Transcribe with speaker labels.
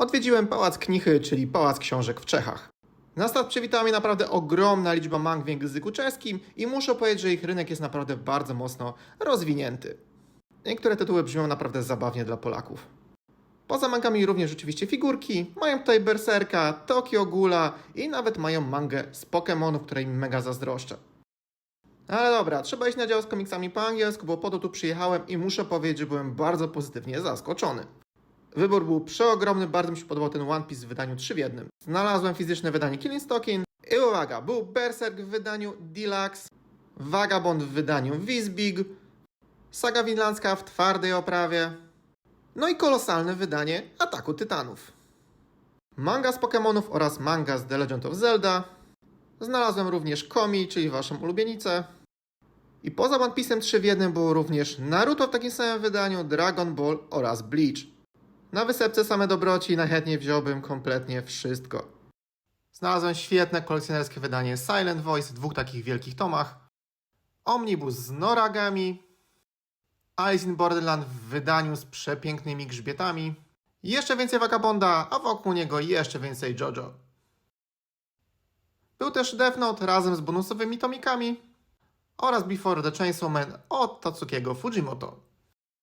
Speaker 1: odwiedziłem Pałac Knichy, czyli Pałac Książek w Czechach. Na start przywitała mnie naprawdę ogromna liczba mang w języku czeskim i muszę powiedzieć, że ich rynek jest naprawdę bardzo mocno rozwinięty. Niektóre tytuły brzmią naprawdę zabawnie dla Polaków. Poza mangami również rzeczywiście figurki, mają tutaj Berserka, Tokyo Ghoula i nawet mają mangę z Pokémonów, której mega zazdroszczę. Ale dobra, trzeba iść na dział z komiksami po angielsku, bo po to tu przyjechałem i muszę powiedzieć, że byłem bardzo pozytywnie zaskoczony. Wybór był przeogromny, bardzo mi się podobał ten One Piece w wydaniu 3 w jednym. Znalazłem fizyczne wydanie Killing Stocking i uwaga, był Berserk w wydaniu Deluxe, Vagabond w wydaniu Wisbig, Saga Winlandzka w twardej oprawie, no i kolosalne wydanie Ataku Tytanów. Manga z Pokémonów oraz manga z The Legend of Zelda. Znalazłem również Komi, czyli waszą ulubienicę. I poza One Piece'em 3 w 1 było również Naruto w takim samym wydaniu, Dragon Ball oraz Bleach. Na wysepce same dobroci najchętniej wziąłbym kompletnie wszystko. Znalazłem świetne kolekcjonerskie wydanie Silent Voice w dwóch takich wielkich tomach. Omnibus z Noragami. Alice in Borderland w wydaniu z przepięknymi grzbietami. Jeszcze więcej Vagabonda, a wokół niego jeszcze więcej JoJo. Był też Death Note razem z bonusowymi tomikami oraz Before the Chainsaw Man od Tatsukiego Fujimoto.